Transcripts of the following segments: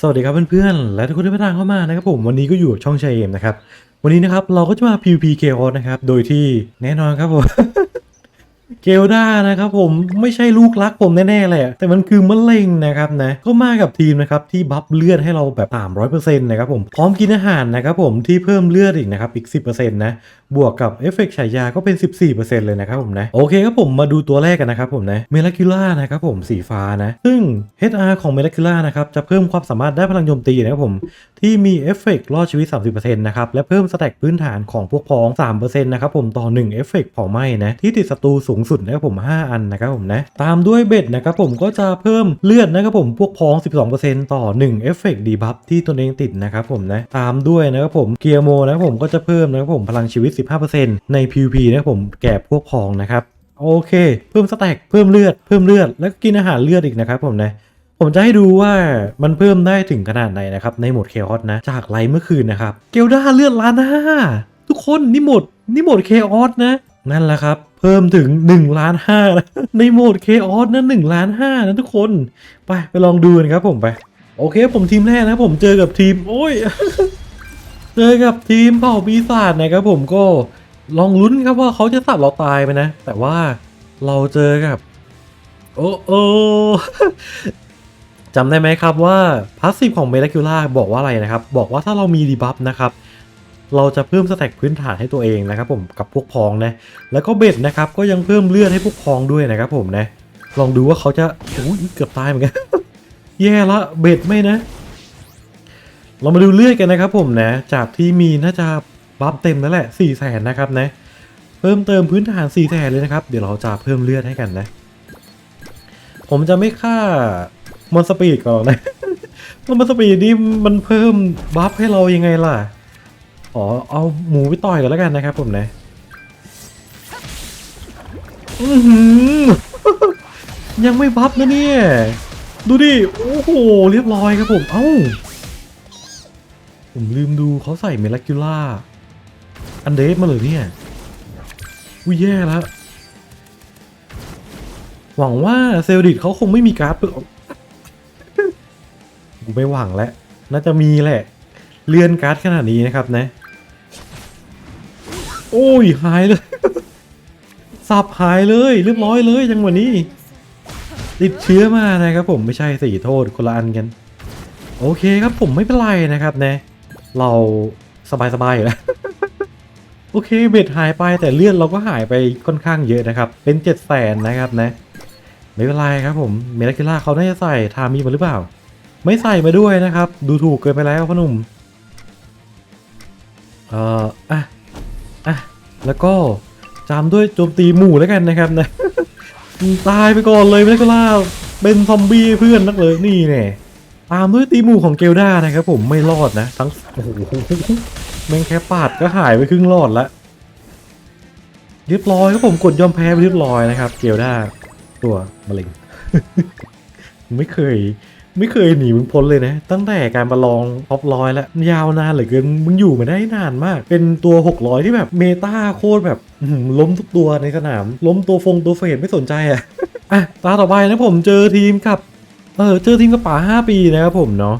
สวัสดีครับเพื่อนๆ และทุกคนที่มาทางเข้ามานะครับผมวันนี้ก็อยู่กับช่องชัยเอมนะครับ วันนี้นะครับเราก็จะมา PVP chaos นะครับ โดยที่แน่นอนครับผม เกลดานะครับผมไม่ใช่ลูกรักผมแน่ๆเลยแต่มันคือมะเร็งนะครับนะก็มากับทีมนะครับที่บัฟเลือดให้เราแบบ300%นะครับผมพร้อมกินอาหารนะครับผมที่เพิ่มเลือดอีกนะครับอีก 10%นะบวกกับเอฟเฟกต์ฉายาก็เป็น 14%เลยนะครับผมนะโอเคครับผมมาดูตัวแรกกันนะครับผมนะเมล a คิล่านะครับผมสีฟ้านะซึ่ง HR ของเมล a คิล่านะครับจะเพิ่มความสามารถได้พลังโจมตีนะครับผมที่มีเอฟเฟกต์รอดชีวิต 30%นะครับและเพิ่มสแต็กพื้นฐานของพวกพ้อง3%นะครับผมต่อ1เอฟเฟกต์เผาไหม้นะที่ติดศัตรูสูงสุดนะครับผม 5 อันนะครับผมนะตามด้วยเบ็ดนะครับผมก็จะเพิ่มเลือดนะครับผมพวกพ้อง 12%ต่อ1เอฟเฟกต์ดีบัฟที่ตนเองติดนะครับผมนะตามด้วยนะครับผมเกียร์โมนะครับผมก็จะเพิ่มนะครับผมพลังชีวิต 15%ใน PVP นะครับผมแก่พวกพ้องนะครับโอเค เพิ่มสแต็กเพิ่มเลือดเพิ่มเลือดแล้วก็กินอาหารเลือดอีกนะครับผมนะผมจะให้ดูว่ามันเพิ่มได้ถึงขนาดไหนนะครับ ในโหมดเคออสนะ จากไลฟ์เมื่อคืนนะครับ เกลด้าเลือดล้านห้าทุกคนนี่หมด นี่หมดเคออสนะ นั่นแหละครับ เพิ่มถึง1ล้านห้าในโหมดเคออสนะ1ล้านห้านะทุกคนไปไปลองดูกันครับผมไป โอเคผมทีมแรกนะผมเจอกับทีม โอ้ย เจอกับทีมเผ่าปีศาจนะครับผมก็ลองลุ้นครับว่าเขาจะสับเราตายไปนะ แต่ว่าเราเจอกับ โอ้โอจำได้ไหมครับว่าพาสซีฟของเมล a คิล่าบอกว่าอะไรนะครับ บอกว่าถ้าเรามีดีบัฟนะครับ เราจะเพิ่มสแต็กพื้นฐานให้ตัวเองนะครับผมกับพวกพองนะแล้วก็เบ็ดนะครับก็ยังเพิ่มเลือดให้พวกพองด้วยนะครับผมนะลองดูว่าเขาจะอุ้ยเกือบตายเหมือนกันแย่ละเบ็ดไม่นะ เรามาดูเลือดกันนะครับผมนะ จากที่มีน่าจะบัฟเต็มแล้วแหละ4ี่แสนนะครับนะเพิ่มเติมพื้นฐาน4ี่แสนเลยนะครับ เดี๋ยวเราจะเพิ่มเลือดให้กันนะ ผมจะไม่ฆ่ามอนสปีดก่อนนะมอนสปีดนี่มันเพิ่มบัฟให้เรายังไงล่ะ อ๋อเอาหมูไปต่อยกันแล้วกันนะครับผมนะอือยังไม่บัฟนะเนี่ย ดูดิ โอ้โห เรียบร้อยครับผม เอ้า ผมลืมดูเขาใส่เมลัคิล่า อันเดสมาเลยเนี่ยอุ้ยแย่แล้ว หวังว่าเซลดิตเขาคงไม่มีการ์ดเปิดกูไม่หวังแล้ว น่าจะมีแหละ เลื่อนการ์ดขนาดนี้นะครับนะ โอ้ยหายเลยสับหายเลยเรียบร้อยเลยจังหวะนี้ ติดเชื้อมานะครับผมไม่ใช่สี่โทษคนละอันกัน โอเคครับผมไม่เป็นไรนะครับนะเราสบายๆอยู่แล้วโอเคเบ็ดหายไปแต่เลือดเราก็หายไปค่อนข้างเยอะนะครับ เป็นเจ็ดแสนนะครับนะ ไม่เป็นไรครับผมเมลาคิล่าเขาน่าจะใส่ทามีมาหรือเปล่า ไม่ใส่มาด้วยนะครับ ดูถูกเกินไปแล้วพ่อหนุ่มเอ่ออะ แล้วก็จามด้วยโจมตีหมู่แล้วกันนะครับนะตายไปก่อนเลยเมลาคิล่าเป็นซอมบี้เพื่อนนักเลยนี่แน่ตามด้วยตีหมู่ของเกลดานะครับผมไม่รอดนะ ทั้งโอ้โหแม่งแค่ปาดก็หายไปครึ่งรอดละเรียบร้อยครับผมกดยอมแพ้ไปเรียบร้อยนะครับ เกลดาตัวมะเร็งไม่เคย ไม่เคยหนีมึงพ้นเลยนะ ตั้งแต่การประลองท็อปร้อยแล้วยาวนานเหลือเกินมึงอยู่มาได้นานมาก เป็นตัว 600 ที่แบบเมตาโคตรแบบล้มทุกตัวในสนาม ล้มตัวฟงตัวเฟดไม่สนใจอะอะตาต่อไปนะผมเจอทีมกับเออเจอทีมกับป่าห้าปีนะครับผมเนาะ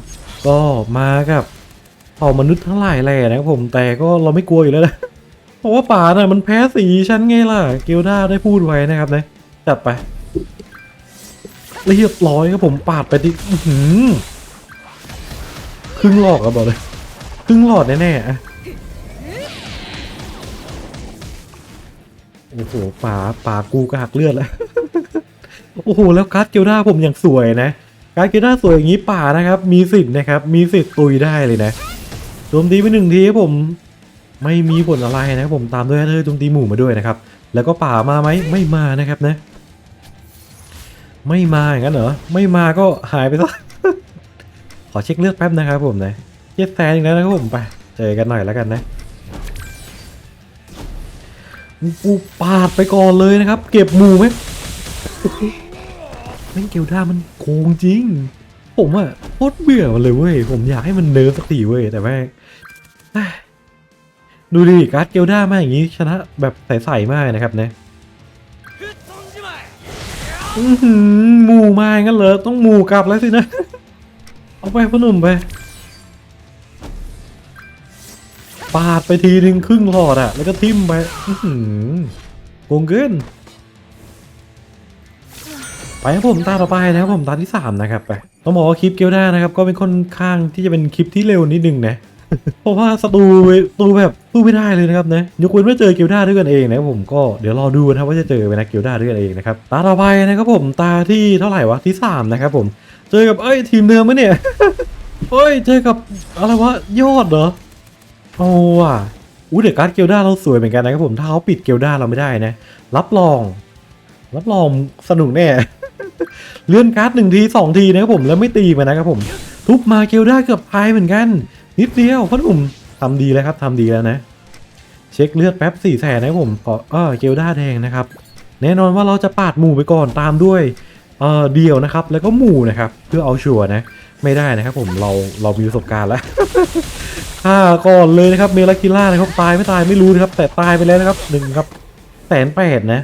ก็มากับเผ่ามนุษย์ทั้งหลายแหล่นะครับผมแต่ก็เราไม่กลัวอยู่แล้วนะเพราะว่าป่าน่ะมันแพ้สีฉันไงล่ะเกลด้าได้พูดไว้นะครับนะจัดไป เรียบร้อยครับผมปาดไปดิหือครึ่งหลอดครับอกเลยครึ่งหลอดแน่ๆอะโอ้โหป่าป่ากูกระหักเลือดแล้วโอ้โหแล้วการ์ดเกลด้าผมอย่างสวยนะการ์ดเกลด้าสวยอย่างนี้ป่านะครับ มีสิทธิ์นะครับ มีสิทธิ์ตุยได้เลยนะโจมตีไปหนึ่งทีผม ไม่มีผลอะไรนะครับผมตามด้วยเธอโจมตีหมู่มาด้วยนะครับ แล้วก็ป่ามาไหมไม่มานะครับนะ ไม่มาอย่างนั้นเหรอ ไม่มาก็หายไปซะ ขอเช็คเลือดแป๊บนะครับผมนะเจ็ดแสนอีกแล้วนะครับผมไป เจอกันหน่อยแล้วกันนะกูปาดไปก่อนเลยนะครับ เก็บหมูไหมแม่งเกลด้ามันโกงจริง ผมอะโคตรเบื่อมันเลยเว้ย ผมอยากให้มันเนิร์ฟสักทีเว้ย แต่แม่งดูดิการ์ดเกลด้ามาอย่างนี้ชนะแบบใสๆมากนะครับเนะอื้อ หมู่มางั้นเหรอต้องหมู่กลับแล้วสินะ เอาไปพ่อหนุ่มไป ปาดไปทีนึงครึ่งหลอดอะแล้วก็ทิ่มไปอื้อหือโกงเกินไปครับผมตาต่อไปนะครับผมตาที่ 3 นะครับไปต้องบอกว่าคลิปเกียวด้านะครับ ก็เป็นค่อนข้างที่จะเป็นคลิปที่เร็วนิดนึงนะ เพราะว่าศัตรูศัตรูแบบสู้ไม่ได้เลยนะครับนะยกเว้นว่าเจอเกียวด้าด้วยกันเองนะผมก็เดี๋ยวรอดูนะครับว่าจะเจอไหมนะเกียวด้าด้วยกันเองนะครับตาต่อไปนะครับผมตาที่เท่าไหร่วะที่3นะครับผมเจอกับเอ้ยทีมเดิมไหมเนี่ยเฮ้ยเจอกับอะไรวะยอดเหรอโอ้ว่ะอู้เดี๋ยวการ์ดเกียวด้าเราสวยเหมือนกันนะครับผมถ้าเขาปิดเกียวด้าเราไม่ได้นะ รับรอง รับรองสนุกแน่เลื่อนการ์ดหนึ่งทีสองทีนะครับผมแล้วไม่ตีมานะครับผม ทุบมาเกลได้เกือบพายเหมือนกัน นิดเดียวพ่อหนุ่มทำดีแล้วครับทำดีแล้วนะ เช็คเลือดแป๊บสี่แสนนะผมขอเออเกลด้าแดงนะครับ แน่นอนว่าเราจะปาดหมู่ไปก่อนตามด้วยเออเดียวนะครับ แล้วก็หมู่นะครับเพื่อเอาชัวร์นะ ไม่ได้นะครับ ผมเราเรามีประสบการณ์แล้วฆ่าก่อนเลยนะครับเมลาคิล่านะครับตายไม่ตายไม่รู้นะครับแต่ตายไปแล้วนะครับหนึ่งครับแสนแปดนะ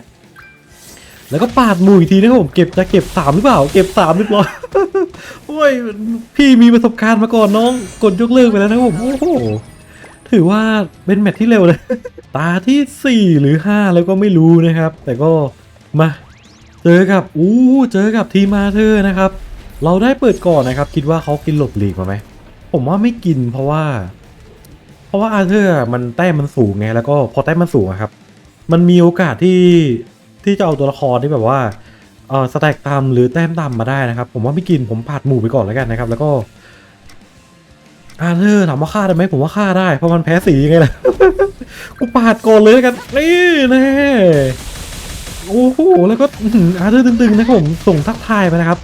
แล้วก็ปาดหมู่อีกทีนะครับผมเก็บจะเก็บสามหรือเปล่า เก็บสามเรียบร้อยโอ้ยพี่มีประสบการณ์มาก่อนน้องกดยกเลิกไปแล้วนะครับผมโอ้โหถือว่าเป็นแมตช์ที่เร็วเลยตาที่สี่หรือห้าแล้วก็ไม่รู้นะครับ แต่ก็มาเจอกับอู้เจอกับทีมาเธอร์นะครับ เราได้เปิดก่อนนะครับ คิดว่าเขากินหลบหลีกมาไหมผมว่าไม่กินเพราะว่า เพราะว่าอาเธอร์มันแต้มมันสูงไงแล้วก็พอแต้มมันสูงครับ มันมีโอกาสที่ ที่จะเอาตัวละครที่แบบว่าเออสแต็กตามหรือแต้มต่ำมาได้นะครับ ผมว่าไม่กินผมปาดหมู่ไปก่อนแล้วกันนะครับ แล้วก็อาเธอร์ถามว่าฆ่าได้ไหมผมว่าฆ่าได้ เพราะมันแพ้สีไงล่ะกูปาดก่อนเลยแล้วกันนี่แน่โอ้โหแล้วก็อาเธอร์ตึงๆนะครับผมส่งทักทายไปนะครับ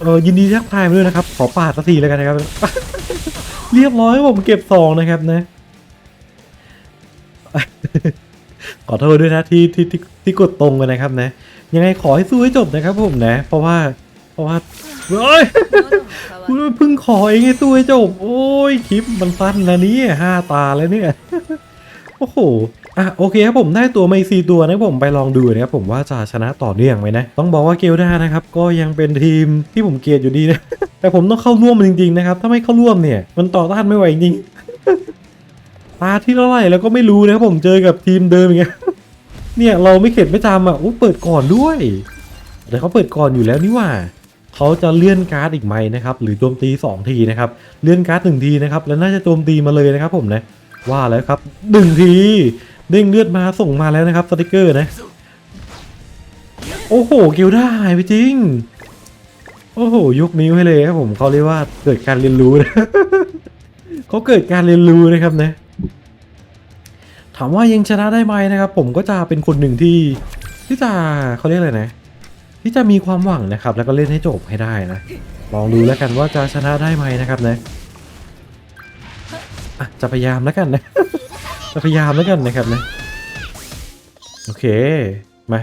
เออยินดีทักทายไปด้วยนะครับ ขอปาดสักทีแล้วกันนะครับ เรียบร้อยผมเก็บสองนะครับนะ ขอโทษด้วยนะที่ที่ที่ที่กดตรงกันนะครับนะ ยังไงขอให้สู้ให้จบนะครับผมนะ เพราะว่าเพราะว่าเฮ้ยคุณเพิ่งขอเองให้สู้ให้จบ โอ้ยคลิปมันสั้นนะนี่ห้าตาแล้วเนี่ยโอ้โหอะโอเคครับผมได้ตัวมาอีสี่ตัวนะผมไปลองดูนะครับผมว่าจะชนะต่อเนื่องไหมนะ ต้องบอกว่าเกลด้านะครับก็ยังเป็นทีมที่ผมเกลียดอยู่ดีนะ แต่ผมต้องเข้าร่วมมันจริงๆนะครับ ถ้าไม่เข้าร่วมเนี่ย มันต่อต้านไม่ไหวจริง ตาที่เท่าไหร่แล้วก็ไม่รู้นะครับผมเจอกับทีมเดิมอย่างเงี้ยเนี่ยเราไม่เข็ดไม่จำอะโอ้เปิดก่อนด้วย แต่เขาเปิดก่อนอยู่แล้วนี่ว่าเขาจะเลื่อนการ์ดอีกไหมนะครับหรือโจมตี 2 ทีนะครับเลื่อนการ์ดหนึ่งทีนะครับแล้วน่าจะโจมตีมาเลยนะครับผมนะว่าแล้วครับหนึ่งทีเด้งเลือดมาส่งมาแล้วนะครับสติกเกอร์นะ โอ้โหกิลด้ไปจริง โอ้โหยกนิ้วให้เลยครับผมเขาเรียกว่าเกิดการเรียนรู้นะเขาเกิดการเรียนรู้นะครับนะามว่ายังชนะได้ไหมนะครับ ผมก็จะเป็นคนหนึ่งที่ที่จะเขาเรียกอะไรนะ ที่จะมีความหวังนะครับ แล้วก็เล่นให้จบให้ได้นะ ลองดูแล้วกันว่าจะชนะได้ไหมนะครับนะะจะพยายามแล้วกันนะ จะพยายามแล้วกันนะครับนะ โอเค มา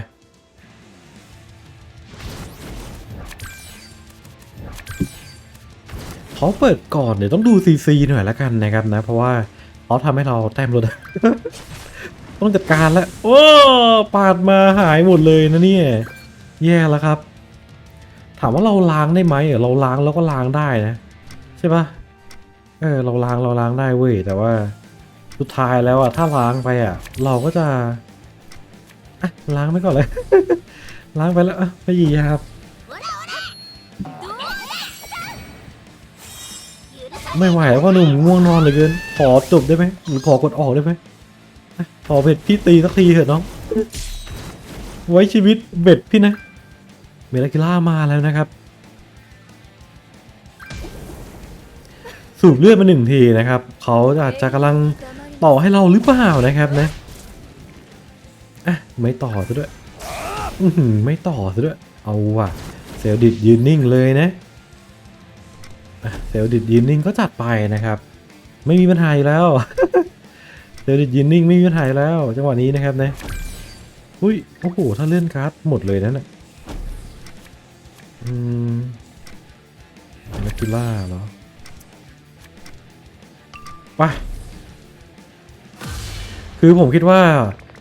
เขาเปิดก่อนเดี๋ยวต้องดูซีซีหน่อยละกันนะครับนะ เพราะว่า เขาทำให้เราแต้มลดต้องจัดการแล้ว โอ้ปาดมาหายหมดเลยนะเนี่ย แย่แล้วครับ ถามว่าเราล้างได้ไหมเราล้างแล้วก็ล้างได้นะ ใช่ปะเออเราล้างเราล้างได้เว้ยแต่ว่าสุดท้ายแล้วอะถ้าล้างไปอะเราก็จะอะล้างไปก่อนเลย ล้างไปแล้วอะไปหยีครับ ไม่ไหวแล้วพ่อหนุ่มง่วงนอนเหลยเกิน ขอจบได้ไหมหรือขอกดออกได้ไหมขอเบ็ดพี่ตีสักทีเถอะน้อง ไว้ชีวิตเบ็ดพี่นะ เมลากิล่ามาแล้วนะครับ สูบเลือดมาหนึ่งทีนะครับ เขาอาจจะกำลังต่อให้เราหรือเปล่านะครับนะอะไม่ต่อซะด้วย อืไม่ต่อซะด้วย เอาว่ะ เซลดิดยืนนิ่งเลยนะ เซลดิดยืนนิ่งก็จัดไปนะครับ ไม่มีปัญหาแล้วเซลดิดยืนนิ่งไม่มีปัญหาแล้วจังหวะนี้นะครับนะอุ้ยโอ้โหถ้าเลื่อนการ์ดหมดเลยนั่นแหละอืมนักกีฬาเหรอไปคือผมคิดว่า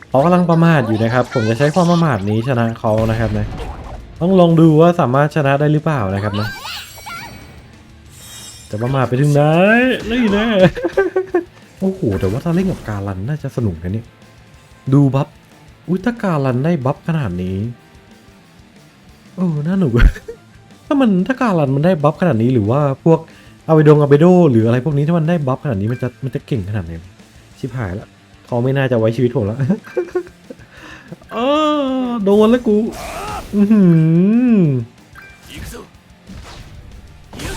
เขากำลังประมาทอยู่นะครับ ผมจะใช้ความประมาทนี้ชนะเขานะครับนะต้องลองดูว่าสามารถชนะได้หรือเปล่านะครับนะ จะประมาทไปถึงไหนนี่แน่โอ้โหแต่ว่าถ้าเล่นกับการันน่าจะสนุกนะเนี่ยดูบัฟอุ้ยถ้าการันได้บัฟขนาดนี้เออน่าหนุกถ้ามันถ้าการันมันได้บัฟขนาดนี้หรือว่าพวกอาเบดงอาเบโดหรืออะไรพวกนี้ถ้ามันได้บัฟขนาดนี้มันจะมันจะเก่งขนาดไหนชิบหายล้วเขาไม่น่าจะไว้ชีวิตผมล้วเออโดนแล้วกู อื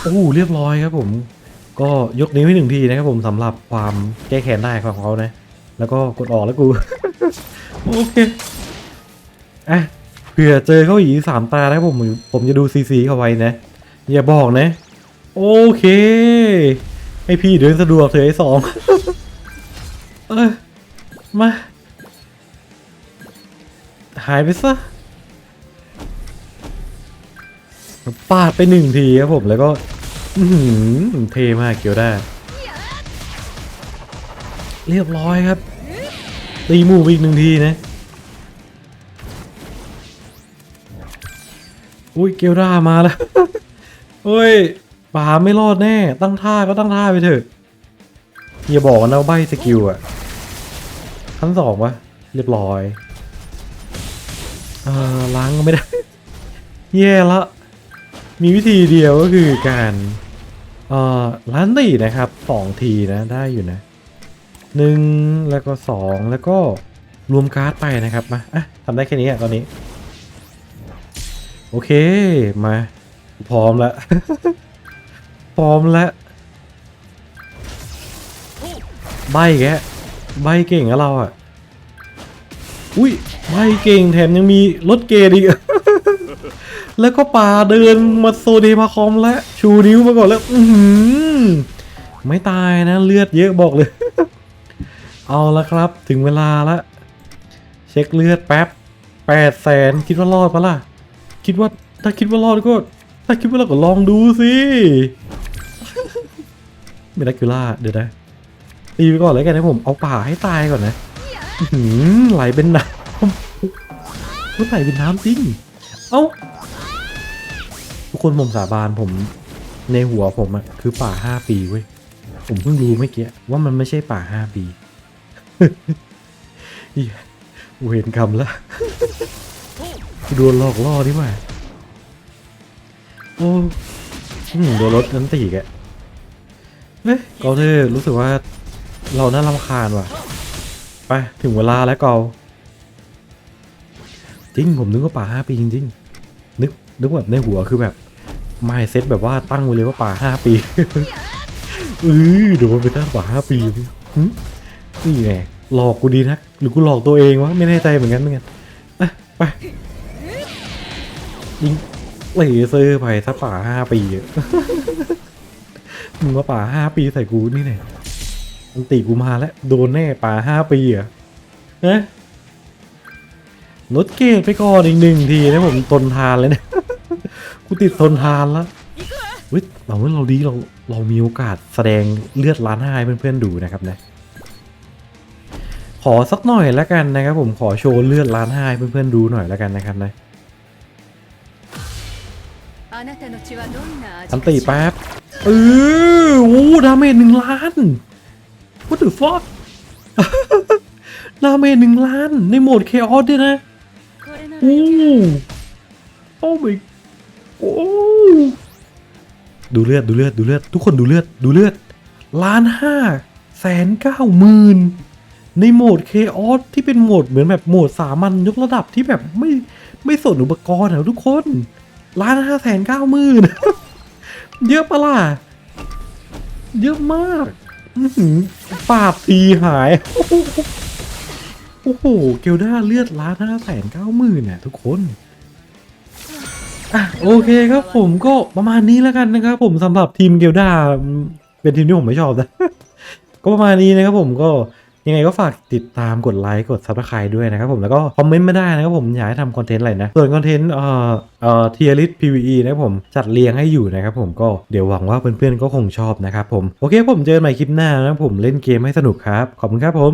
โอ้โหเรียบร้อยครับผม ก็ยกนิ้วให้หนึ่งทีนะครับผมสำหรับความแก้แค้นได้ของเขานะ แล้วก็กดออกแล้วกู โอเค อะเผื่อเจอเขาอีกสามตานะครับผม ผมจะดูซีซีเขาไว้นะ อย่าบอกนะ โอเค ให้พี่เดินสะดวกเถอะไอ้สองเออมา หายไปซะ ปาดไปหนึ่งทีครับผมแล้วก็เทมากเกียวได้ เรียบร้อยครับ ตีมูไปอีกหนึ่งทีนะอุ้ยเกียวด้ามาแล้วเฮ้ยป่าไม่รอดแน่ ตั้งท่าก็ตั้งท่าไปเถอะอย่าบอกนะว่าใบสกิลอะขั้นสองวะเรียบร้อยเออล้างก็ไม่ได้ แย่ละ มีวิธีเดียวก็คือการเอ่อล้านตีนะครับสองทีนะได้อยู่นะหนึ่งแล้วก็สองแล้วก็รวมการ์ดไปนะครับมาอะทำได้แค่นี้อะตอนนี้ โอเคมาพร้อมแล้วพร้อมแล้วใบแกใบเก่งอะเราอะอุ้ยใบเก่งแถมยังมีรถเกดอีก แล้วก็ป่าเดินมาโซเดมาคอมและชูนิ้วมาก่อนแล้วอืไม่ตายนะเลือดเยอะบอกเลย เอาละครับ ถึงเวลาละ เช็คเลือดแป๊บแปดแสนคิดว่ารอดปะล่ะ คิดว่าถ้าคิดว่ารอดก็ ถ้าคิดว่ารอดก็ลองดูสิเมลัคิล่าเดี๋ยวนะตีไปก่อนเลยกันนะผมเอาป่าให้ตายก่อนนะหือไหลเป็นน้ำมันไหลเป็นน้ำจริง เอ้า ทุกคนผมสาบานผมในหัวผมอะคือป่าห้าปีเว้ย ผมเพิ่งรู้เมื่อกี้ว่ามันไม่ใช่ป่าห้าปีเหี้ยเวรกรรมล้วโดนหลอกล่อดีกว่าโอ้อืมโดนรถนั้นตีแกอะเฮ้ยกาเธอรู้สึกว่าเราน่ารำคาญว่ะ ไป ถึงเวลาแล้วเกาจริง ผมนึกว่าป่าห้าปีจริง ๆ นึกแบบในหัวคือแบบไม่เซตแบบว่าตั้งไว้เลยว่าป่าห้าปีเออเดี๋ยวมันไปตั้งป่าห้าปีนี่ไงหลอกกูดีนักหรือกูหลอกตัวเองวะไม่แน่ใจเหมือนกันเหมือนกันอะไปยิงเลเซอร์ไปสักป่าห้าปีมึงมาป่าห้าปีใส่กูนี่เนี่ยมันตีกูมาแล้วโดนแน่ป่าห้าปีอะนะลดเกรดไปก่อนอีกหนึ่งทีนะผมทนทานเลยเนี่ย กูติดทนทานแล้วเฮ้ยเราเราดีเราเรามีโอกาสแสดงเลือดล้านให้เพื่อนๆดูนะครับนะขอสักหน่อยแล้วกันนะครับผมขอโชว์เลือดล้านให้เพื่อนๆดูหน่อยแล้วกันนะครับนะอันตีแป๊บเออโอ้ดาเมจหนึ่งล้าน what the fuck ดาเมจหนึ่งล้านในโหมดเคออสด้วยนะโอ้ oh my ดูเลือดดูเลือดดูเลือดทุกคนดูเลือดดูเลือดล้านห้าแสนเก้าหมื่นในโหมดเคออสที่เป็นโหมดเหมือนแบบโหมดสามัญยกระดับที่แบบไม่ไม่สนอุปกรณ์อะทุกคนล้านห้าแสนเก้าหมื่นเยอะปะล่ะ เยอะมากปาดทีหาย โอ้โห เกลด้าเลือดล้านห้าแสนเก้าหมื่นน่ะทุกคน อะโอเคครับผมก็ประมาณนี้แล้วกันนะครับ ผมสำหรับทีมเกลดาเป็นทีมที่ผมไม่ชอบนะ ก็ประมาณนี้นะครับผมก็ยังไงก็ฝากติดตามกดไลค์กดซับสไครต์ด้วยนะครับผมแล้วก็คอมเมนต์มาได้นะครับผมอยากให้ทำคอนเทนต์อะไรนะ ส่วนคอนเทนต์เอ่อเอ่อเทียริส PVE นะครับผมจัดเรียงให้อยู่นะครับผมก็เดี๋ยวหวังว่าเพื่อนๆก็คงชอบนะครับผม โอเคผมเจอกันใหม่คลิปหน้านะครับผมเล่นเกมให้สนุกครับ ขอบคุณครับผม